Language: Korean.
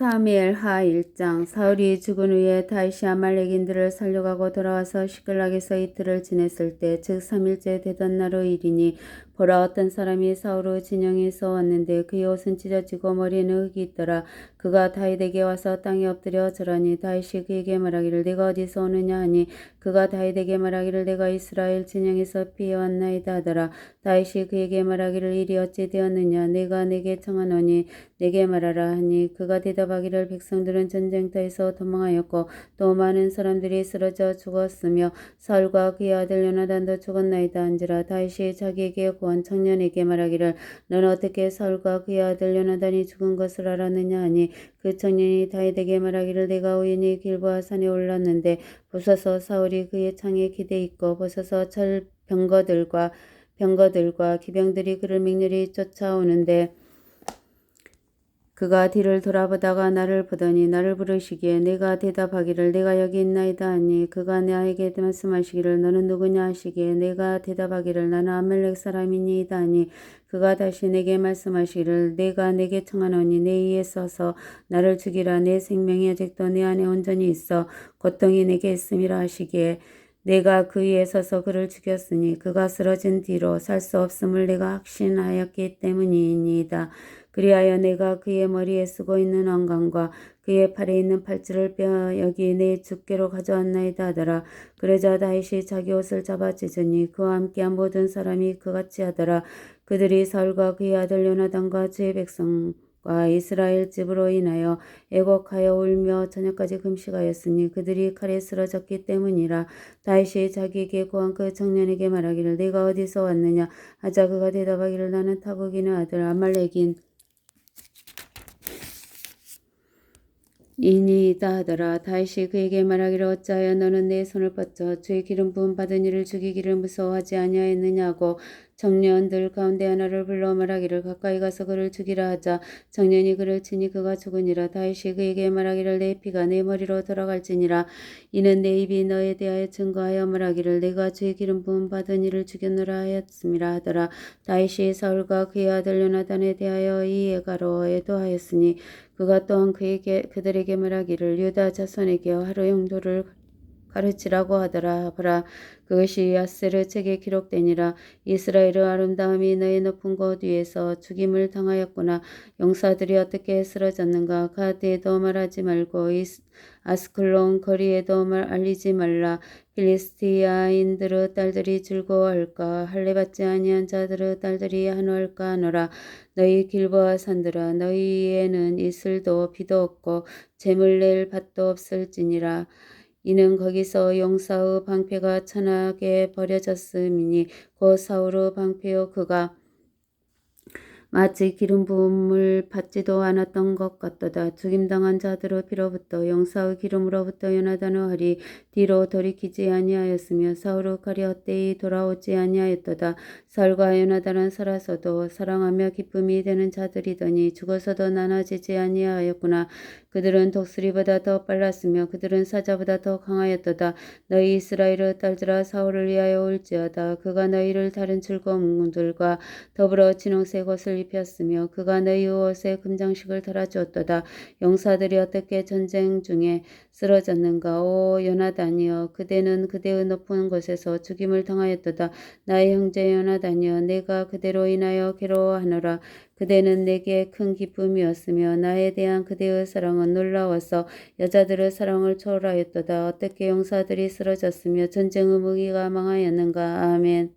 사무엘 하 1장 사울이 죽은 후에 다시 아말렉인들을 살려가고 돌아와서 시클락에서 이틀을 지냈을 때 즉 3일째 되던 날의 일이니 보라 어떤 사람이 사울의 진영에서 왔는데 그의 옷은 찢어지고 머리에는 흙이 있더라. 그가 다윗에게 와서 땅에 엎드려 절하니 다윗이 그에게 말하기를 내가 어디서 오느냐 하니 그가 다윗에게 말하기를 내가 이스라엘 진영에서 피해 왔나이다 하더라. 다윗이 그에게 말하기를 일이 어찌 되었느냐? 내가 내게 청하노니 내게 말하라 하니 그가 대답하기를 백성들은 전쟁터에서 도망하였고 또 많은 사람들이 쓰러져 죽었으며 사울과 그의 아들 요나단도 죽었나이다 한지라 다윗이 자기에게 구한 청년에게 말하기를 너는 어떻게 사울과 그의 아들 요나단이 죽은 것을 알았느냐? 하니 그 청년이 다윗에게 말하기를 내가 우연히 길보아 산에 올랐는데 보소서 사울이 그의 창에 기대 있고 보소서 철 병거들과 병거들과 기병들이 그를 맹렬히 쫓아오는데 그가 뒤를 돌아보다가 나를 보더니 나를 부르시기에 내가 대답하기를 내가 여기 있나이다 하니 그가 나에게 말씀하시기를 너는 누구냐 하시기에 내가 대답하기를 나는 아멜렉 사람이니이다 하니 그가 다시 내게 말씀하시기를 내가 내게 청하노니 내 위에 서서 나를 죽이라 내 생명이 아직도 내 안에 온전히 있어 고통이 내게 있음이라 하시기에 내가 그 위에 서서 그를 죽였으니 그가 쓰러진 뒤로 살 수 없음을 내가 확신하였기 때문이니이다. 그리하여 내가 그의 머리에 쓰고 있는 왕관과 그의 팔에 있는 팔찌를 빼어 여기 내 주께로 가져왔나이다 하더라. 그러자 다윗이 자기 옷을 잡아 찢으니 그와 함께한 모든 사람이 그같이 하더라. 그들이 사울과 그의 아들 요나단과 주의 백성 과 이스라엘 집으로 인하여 애곡하여 울며 저녁까지 금식하였으니 그들이 칼에 쓰러졌기 때문이라 다윗이 자기에게 구한 그 청년에게 말하기를 내가 어디서 왔느냐? 하자 그가 대답하기를 나는 타국인의 아들 아말렉인 이니이다 하더라. 다윗이 그에게 말하기를 어찌하여 너는 내 손을 뻗쳐 주의 기름 부음 받은 이를 죽이기를 무서워하지 아니하였느냐고 청년들 가운데 하나를 불러 말하기를 가까이 가서 그를 죽이라 하자. 청년이 그를 치니 그가 죽으니라. 다윗이 그에게 말하기를 내 피가 내 머리로 돌아갈지니라. 이는 내 입이 너에 대하여 증거하여 말하기를 내가 주의 기름 부음 받은 이를 죽였노라 하였음이라 하더라. 다윗이 사울과 그의 아들 요나단에 대하여 이 예가로 애도하였으니 그가 또한 그에게 그들에게 말하기를 유다 자손에게 하루 용도를 가르치라고 하더라. 보라 그것이 야세르 책에 기록되니라. 이스라엘의 아름다움이 너의 높은 곳 위에서 죽임을 당하였구나. 용사들이 어떻게 쓰러졌는가? 가드에도 말하지 말고 이스, 아스클론 거리에도 말 알리지 말라. 필리스티아인들의 딸들이 즐거워할까? 할례받지 아니한 자들의 딸들이 한호할까 하노라. 너희 길보아 산들아 너희에는 이슬도 비도 없고 재물 낼 밭도 없을지니라 이는 거기서 용사의 방패가 천하게 버려졌음이니 곧 사울의 방패요 그가 마치 기름 부음을 받지도 않았던 것 같도다. 죽임당한 자들의 피로부터 영사의 기름으로부터 요나단의 활이 뒤로 돌이키지 아니하였으며 사울의 칼이 헛되이 돌아오지 아니하였도다. 사울과 요나단은 살아서도 사랑하며 기쁨이 되는 자들이더니 죽어서도 나눠지지 아니하였구나. 그들은 독수리보다 더 빨랐으며 그들은 사자보다 더 강하였도다. 너희 이스라엘의 딸들아 사울을 위하여 올지어다. 그가 너희를 다른 즐거움들과 더불어 진홍색 옷을 입혔으며 그가 너희 옷에 금장식을 달아주었도다. 용사들이 어떻게 전쟁 중에 쓰러졌는가. 오 요나단이여 그대는 그대의 높은 곳에서 죽임을 당하였도다. 나의 형제 요나단이여 내가 그대로 인하여 괴로워하노라. 그대는 내게 큰 기쁨이었으며 나에 대한 그대의 사랑은 놀라워서 여자들의 사랑을 초월하였도다. 어떻게 용사들이 쓰러졌으며 전쟁의 무기가 망하였는가. 아멘.